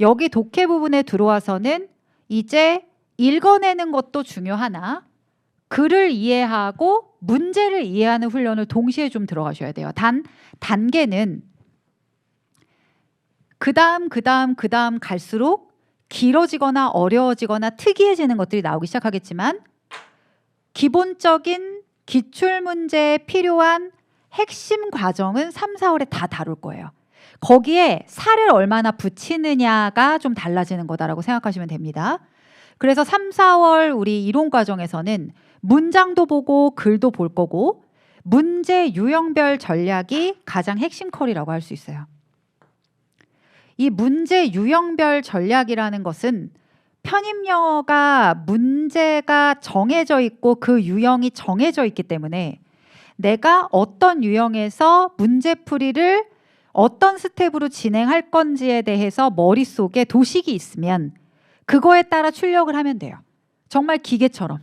여기 독해 부분에 들어와서는 이제 읽어내는 것도 중요하나 글을 이해하고 문제를 이해하는 훈련을 동시에 좀 들어가셔야 돼요. 단 단계는 그다음 그다음 그다음 갈수록 길어지거나 어려워지거나 특이해지는 것들이 나오기 시작하겠지만 기본적인 기출 문제에 필요한 핵심 과정은 3, 4월에 다 다룰 거예요. 거기에 살을 얼마나 붙이느냐가 좀 달라지는 거다라고 생각하시면 됩니다. 그래서 3, 4월 우리 이론 과정에서는 문장도 보고 글도 볼 거고 문제 유형별 전략이 가장 핵심 컬이라고 할 수 있어요. 이 문제 유형별 전략이라는 것은 편입 영어가 문제가 정해져 있고 그 유형이 정해져 있기 때문에 내가 어떤 유형에서 문제풀이를 어떤 스텝으로 진행할 건지에 대해서 머릿속에 도식이 있으면 그거에 따라 출력을 하면 돼요. 정말 기계처럼.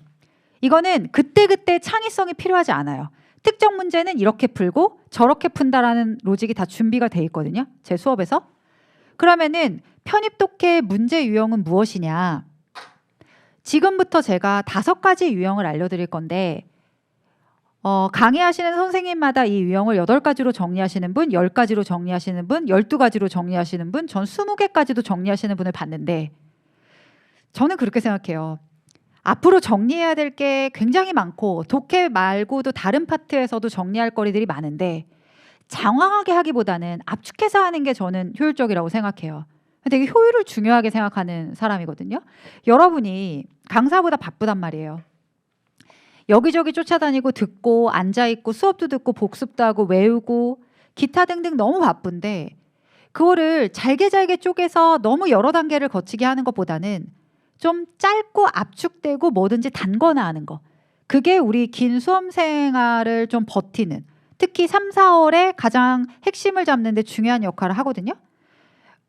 이거는 그때그때 창의성이 필요하지 않아요. 특정 문제는 이렇게 풀고 저렇게 푼다라는 로직이 다 준비가 돼 있거든요. 제 수업에서. 그러면은 편입 독해의 문제 유형은 무엇이냐? 지금부터 제가 다섯 가지 유형을 알려드릴 건데 어, 강의하시는 선생님마다 이 유형을 여덟 가지로 정리하시는 분, 열 가지로 정리하시는 분, 열두 가지로 정리하시는 분, 전 스무 개까지도 정리하시는 분을 봤는데 저는 그렇게 생각해요. 앞으로 정리해야 될 게 굉장히 많고 독해 말고도 다른 파트에서도 정리할 거리들이 많은데 장황하게 하기보다는 압축해서 하는 게 저는 효율적이라고 생각해요. 되게 효율을 중요하게 생각하는 사람이거든요. 여러분이 강사보다 바쁘단 말이에요. 여기저기 쫓아다니고 듣고 앉아 있고 수업도 듣고 복습도 하고 외우고 기타 등등 너무 바쁜데 그거를 잘게 잘게 쪼개서 너무 여러 단계를 거치게 하는 것보다는 좀 짧고 압축되고 뭐든지 단거나 하는 거. 그게 우리 긴 수험 생활을 좀 버티는 특히 3, 4월에 가장 핵심을 잡는 데 중요한 역할을 하거든요.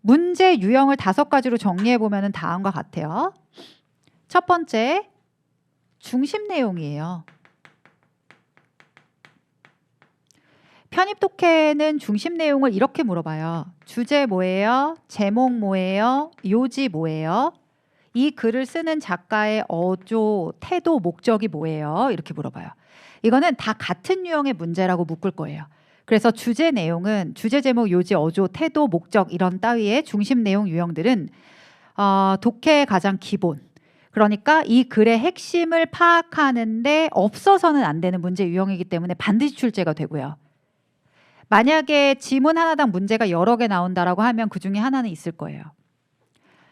문제 유형을 다섯 가지로 정리해 보면 다음과 같아요. 첫 번째 중심 내용이에요. 편입 독해는 중심 내용을 이렇게 물어봐요. 주제 뭐예요? 제목 뭐예요? 요지 뭐예요? 이 글을 쓰는 작가의 어조, 태도, 목적이 뭐예요? 이렇게 물어봐요. 이거는 다 같은 유형의 문제라고 묶을 거예요. 그래서 주제 내용은 주제 제목, 요지, 어조, 태도, 목적 이런 따위의 중심 내용 유형들은 어, 독해의 가장 기본. 그러니까 이 글의 핵심을 파악하는데 없어서는 안 되는 문제 유형이기 때문에 반드시 출제가 되고요. 만약에 지문 하나당 문제가 여러 개 나온다라고 하면 그 중에 하나는 있을 거예요.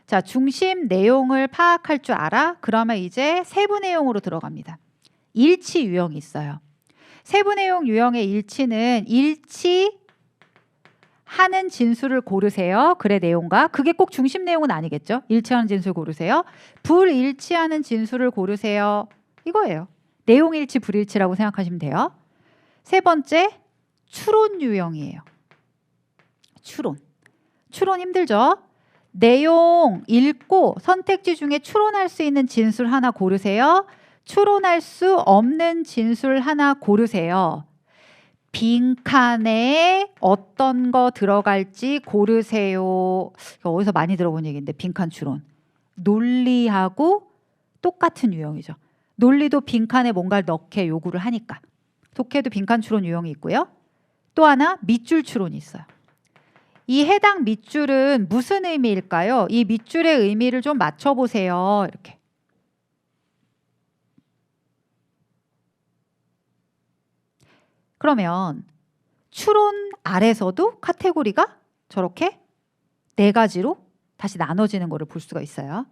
자, 중심 내용을 파악할 줄 알아? 그러면 이제 세부 내용으로 들어갑니다. 일치 유형이 있어요. 세부 내용 유형의 일치는 일치 하는 진술을 고르세요. 글의 내용과 그게 꼭 중심 내용은 아니겠죠. 일치하는 진술 고르세요. 불일치하는 진술을 고르세요. 이거예요. 내용 일치 불일치라고 생각하시면 돼요. 세 번째 추론 유형이에요. 추론. 추론 힘들죠? 내용 읽고 선택지 중에 추론할 수 있는 진술 하나 고르세요. 추론할 수 없는 진술 하나 고르세요. 빈 칸에 어떤 거 들어갈지 고르세요. 어디서 많이 들어본 얘기인데 빈칸 추론. 논리하고 똑같은 유형이죠. 논리도 빈칸에 뭔가를 넣게 요구를 하니까. 독해도 빈칸 추론 유형이 있고요. 또 하나 밑줄 추론이 있어요. 이 해당 밑줄은 무슨 의미일까요? 이 밑줄의 의미를 좀 맞춰보세요. 이렇게. 그러면 추론 아래서도 카테고리가 저렇게 네 가지로 다시 나눠지는 것을 볼 수가 있어요.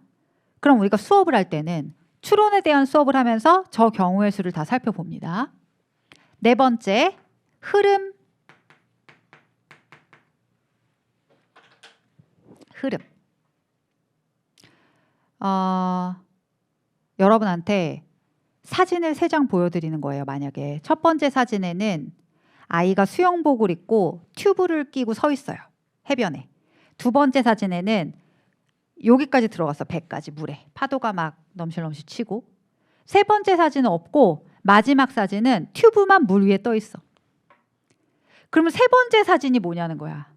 그럼 우리가 수업을 할 때는 추론에 대한 수업을 하면서 저 경우의 수를 다 살펴봅니다. 네 번째, 흐름. 흐름. 어, 여러분한테 사진을 세 장 보여드리는 거예요. 만약에 첫 번째 사진에는 아이가 수영복을 입고 튜브를 끼고 서 있어요. 해변에. 두 번째 사진에는 여기까지 들어갔어. 배까지 물에 파도가 막 넘실넘실 치고. 세 번째 사진은 없고 마지막 사진은 튜브만 물 위에 떠 있어. 그러면 세 번째 사진이 뭐냐는 거야.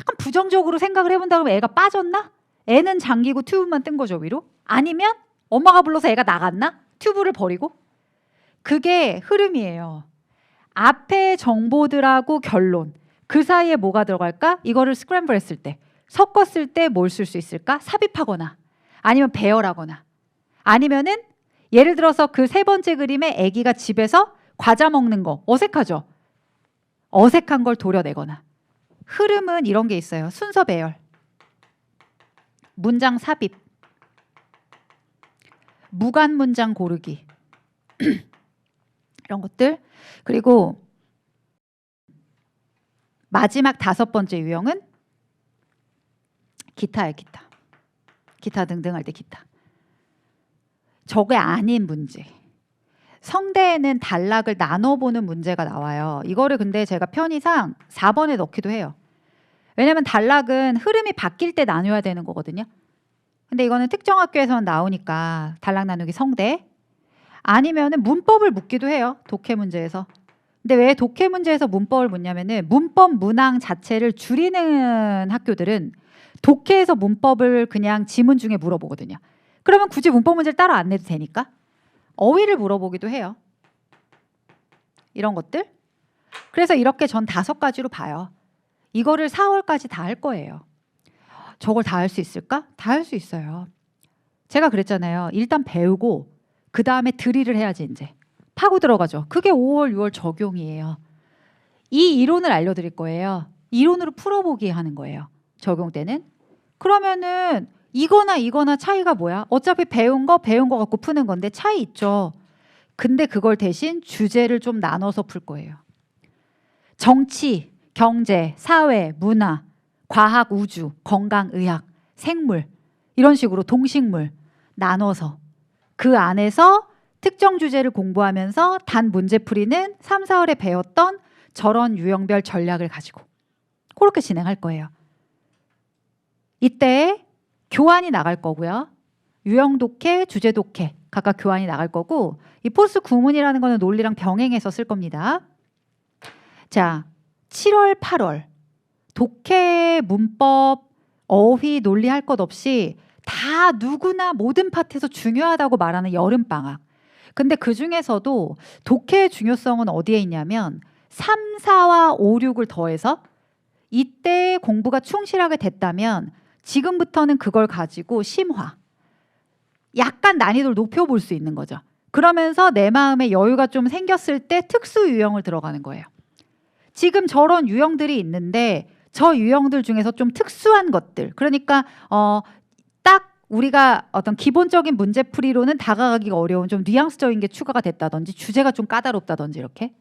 약간 부정적으로 생각을 해본다 그러면 애가 빠졌나? 애는 잠기고 튜브만 뜬 거죠 위로? 아니면 엄마가 불러서 애가 나갔나? 튜브를 버리고? 그게 흐름이에요. 앞에 정보들하고 결론 그 사이에 뭐가 들어갈까? 이거를 스크램블 했을 때 섞었을 때 뭘 쓸 수 있을까? 삽입하거나 아니면 배열하거나 아니면은 예를 들어서 그 세 번째 그림에 아기가 집에서 과자 먹는 거 어색하죠? 어색한 걸 도려내거나 흐름은 이런 게 있어요. 순서 배열, 문장 삽입, 무관 문장 고르기 이런 것들 그리고 마지막 다섯 번째 유형은 기타예요, 기타. 기타 등등 할 때 기타. 저게 아닌 문제. 성대에는 단락을 나눠보는 문제가 나와요. 이거를 근데 제가 편의상 4번에 넣기도 해요. 왜냐면 단락은 흐름이 바뀔 때 나눠야 되는 거거든요. 근데 이거는 특정 학교에서만 나오니까 단락 나누기 성대. 아니면은 문법을 묻기도 해요. 독해 문제에서. 근데 왜 독해 문제에서 문법을 묻냐면은 문법 문항 자체를 줄이는 학교들은 독해에서 문법을 그냥 지문 중에 물어보거든요. 그러면 굳이 문법 문제를 따로 안 내도 되니까 어휘를 물어보기도 해요. 이런 것들. 그래서 이렇게 전 다섯 가지로 봐요. 이거를 4월까지 다 할 거예요. 저걸 다 할 수 있을까? 다 할 수 있어요. 제가 그랬잖아요. 일단 배우고 그 다음에 드릴을 해야지 이제 파고 들어가죠. 그게 5월, 6월 적용이에요. 이 이론을 알려드릴 거예요. 이론으로 풀어보기 하는 거예요. 적용 때는. 그러면은 이거나 이거나 차이가 뭐야? 어차피 배운 거 배운 거 갖고 푸는 건데 차이 있죠. 근데 그걸 대신 주제를 좀 나눠서 풀 거예요. 정치, 경제, 사회, 문화, 과학, 우주, 건강, 의학, 생물 이런 식으로 동식물 나눠서 그 안에서 특정 주제를 공부하면서 단 문제풀이는 3, 4월에 배웠던 저런 유형별 전략을 가지고 그렇게 진행할 거예요. 이때 교환이 나갈 거고요. 유형 독해, 주제 독해 각각 교환이 나갈 거고 이 포스 구문이라는 거는 논리랑 병행해서 쓸 겁니다. 자, 7월, 8월 독해, 문법, 어휘, 논리 할 것 없이 다 누구나 모든 파트에서 중요하다고 말하는 여름 방학. 근데 그 중에서도 독해의 중요성은 어디에 있냐면 3, 4와 5, 6을 더해서 이때 공부가 충실하게 됐다면 지금부터는 그걸 가지고 심화. 약간 난이도를 높여 볼 수 있는 거죠. 그러면서 내 마음에 여유가 좀 생겼을 때 특수 유형을 들어가는 거예요. 지금 저런 유형들이 있는데 저 유형들 중에서 좀 특수한 것들. 그러니까 어, 딱 우리가 어떤 기본적인 문제풀이로는 다가가기가 어려운 좀 뉘앙스적인 게 추가가 됐다든지 주제가 좀 까다롭다든지 이렇게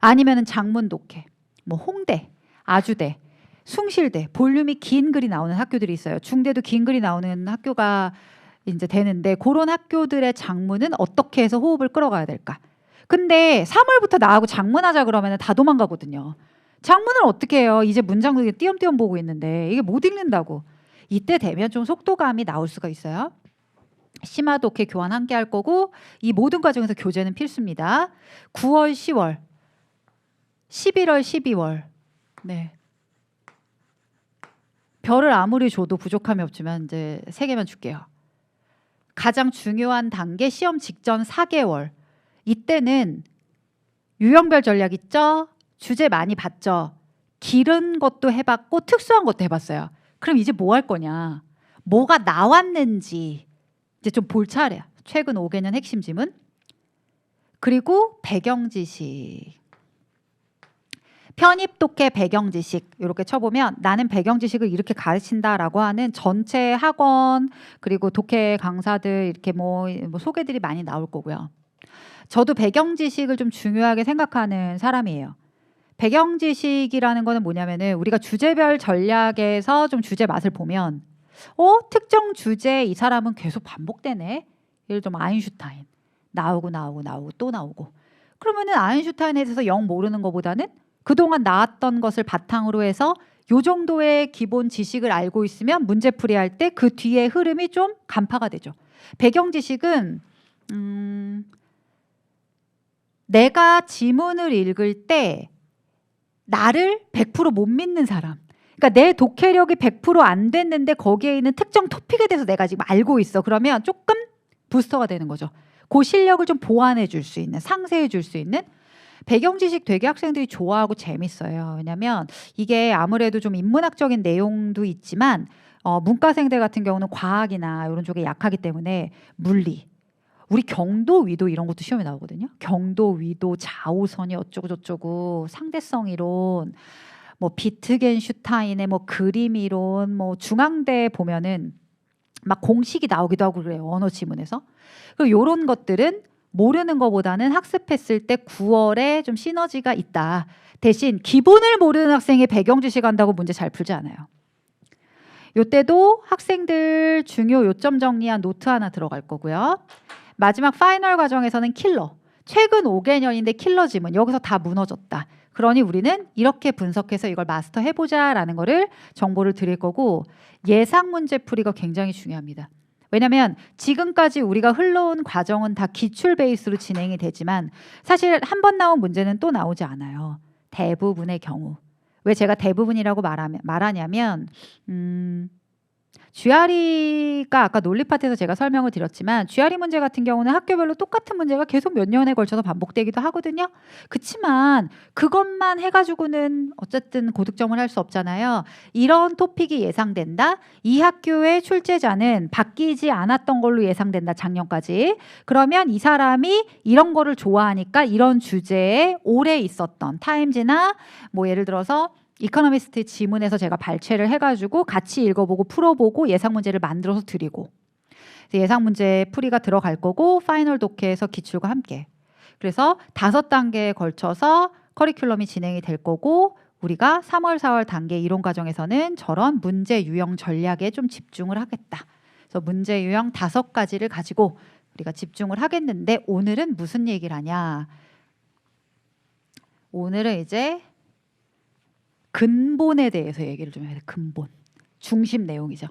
아니면은 장문 독해, 뭐 홍대, 아주대, 숭실대 볼륨이 긴 글이 나오는 학교들이 있어요. 중대도 긴 글이 나오는 학교가 이제 되는데 그런 학교들의 장문은 어떻게 해서 호흡을 끌어가야 될까? 근데 3월부터 나하고 장문하자 그러면 다 도망가거든요. 장문을 어떻게 해요? 이제 문장도 띄엄띄엄 보고 있는데 이게 못 읽는다고. 이때 되면 좀 속도감이 나올 수가 있어요. 심화 독해 교환 함께 할 거고 이 모든 과정에서 교재는 필수입니다. 9월, 10월, 11월, 12월. 네. 별을 아무리 줘도 부족함이 없지만 이제 세 개만 줄게요. 가장 중요한 단계 시험 직전 4개월. 이때는 유형별 전략 있죠? 주제 많이 봤죠? 길은 것도 해봤고 특수한 것도 해봤어요. 그럼 이제 뭐 할 거냐? 뭐가 나왔는지 이제 좀 볼 차례야. 최근 5개년 핵심 지문. 그리고 배경 지식. 편입 독해 배경 지식 이렇게 쳐보면 나는 배경 지식을 이렇게 가르친다라고 하는 전체 학원 그리고 독해 강사들 이렇게 뭐, 뭐 소개들이 많이 나올 거고요. 저도 배경 지식을 좀 중요하게 생각하는 사람이에요. 배경 지식이라는 거는 뭐냐면은 우리가 주제별 전략에서 좀 주제 맛을 보면 어 특정 주제 이 사람은 계속 반복되네. 예를 들면 아인슈타인 나오고 나오고 나오고 또 나오고 그러면은 아인슈타인에 대해서 영 모르는 것보다는 그동안 나왔던 것을 바탕으로 해서 요 정도의 기본 지식을 알고 있으면 문제 풀이 할 때 그 뒤에 흐름이 좀 간파가 되죠. 배경 지식은 음, 내가 지문을 읽을 때 나를 100%못 믿는 사람. 그러니까 내 독해력이 100%안 됐는데 거기에 있는 특정 토픽에 대해서 내가 지금 알고 있어. 그러면 조금 부스터가 되는 거죠. 그 실력을 좀 보완해 줄 수 있는, 상세해 줄 수 있는 배경 지식 되게 학생들이 좋아하고 재밌어요. 왜냐면 이게 아무래도 좀 인문학적인 내용도 있지만 어, 문과생들 같은 경우는 과학이나 이런 쪽에 약하기 때문에 물리, 우리 경도 위도 이런 것도 시험에 나오거든요. 경도 위도 좌우선이 어쩌고 저쩌고 상대성 이론 뭐 비트겐슈타인의 뭐 그림 이론 뭐 중앙대 보면은 막 공식이 나오기도 하고 그래요. 언어 지문에서. 그리고 요런 것들은 모르는 것보다는 학습했을 때 9월에 좀 시너지가 있다. 대신 기본을 모르는 학생이 배경 지식 한다고 문제 잘 풀지 않아요. 요때도 학생들 중요 요점 정리한 노트 하나 들어갈 거고요. 마지막 파이널 과정에서는 킬러. 최근 5개년인데 킬러 지문. 여기서 다 무너졌다. 그러니 우리는 이렇게 분석해서 이걸 마스터 해보자라는 거를 정보를 드릴 거고 예상 문제 풀이가 굉장히 중요합니다. 왜냐하면 지금까지 우리가 흘러온 과정은 다 기출 베이스로 진행이 되지만 사실 한 번 나온 문제는 또 나오지 않아요. 대부분의 경우. 왜 제가 대부분이라고 말하냐면 음, GRE가 아까 논리 파트에서 제가 설명을 드렸지만 GRE 문제 같은 경우는 학교별로 똑같은 문제가 계속 몇 년에 걸쳐서 반복되기도 하거든요. 그렇지만 그것만 해가지고는 어쨌든 고득점을 할 수 없잖아요. 이런 토픽이 예상된다. 이 학교의 출제자는 바뀌지 않았던 걸로 예상된다. 작년까지. 그러면 이 사람이 이런 거를 좋아하니까 이런 주제에 오래 있었던 타임즈나 뭐 예를 들어서 이코노미스트 지문에서 제가 발췌를 해가지고 같이 읽어보고 풀어보고 예상 문제를 만들어서 드리고 예상 문제 풀이가 들어갈 거고 파이널 독해에서 기출과 함께 그래서 다섯 단계에 걸쳐서 커리큘럼이 진행이 될 거고 우리가 3월, 4월 단계 이론 과정에서는 저런 문제 유형 전략에 좀 집중을 하겠다. 그래서 문제 유형 다섯 가지를 가지고 우리가 집중을 하겠는데 오늘은 무슨 얘기를 하냐? 오늘은 이제 근본에 대해서 얘기를 좀 해야 돼. 근본. 중심 내용이죠.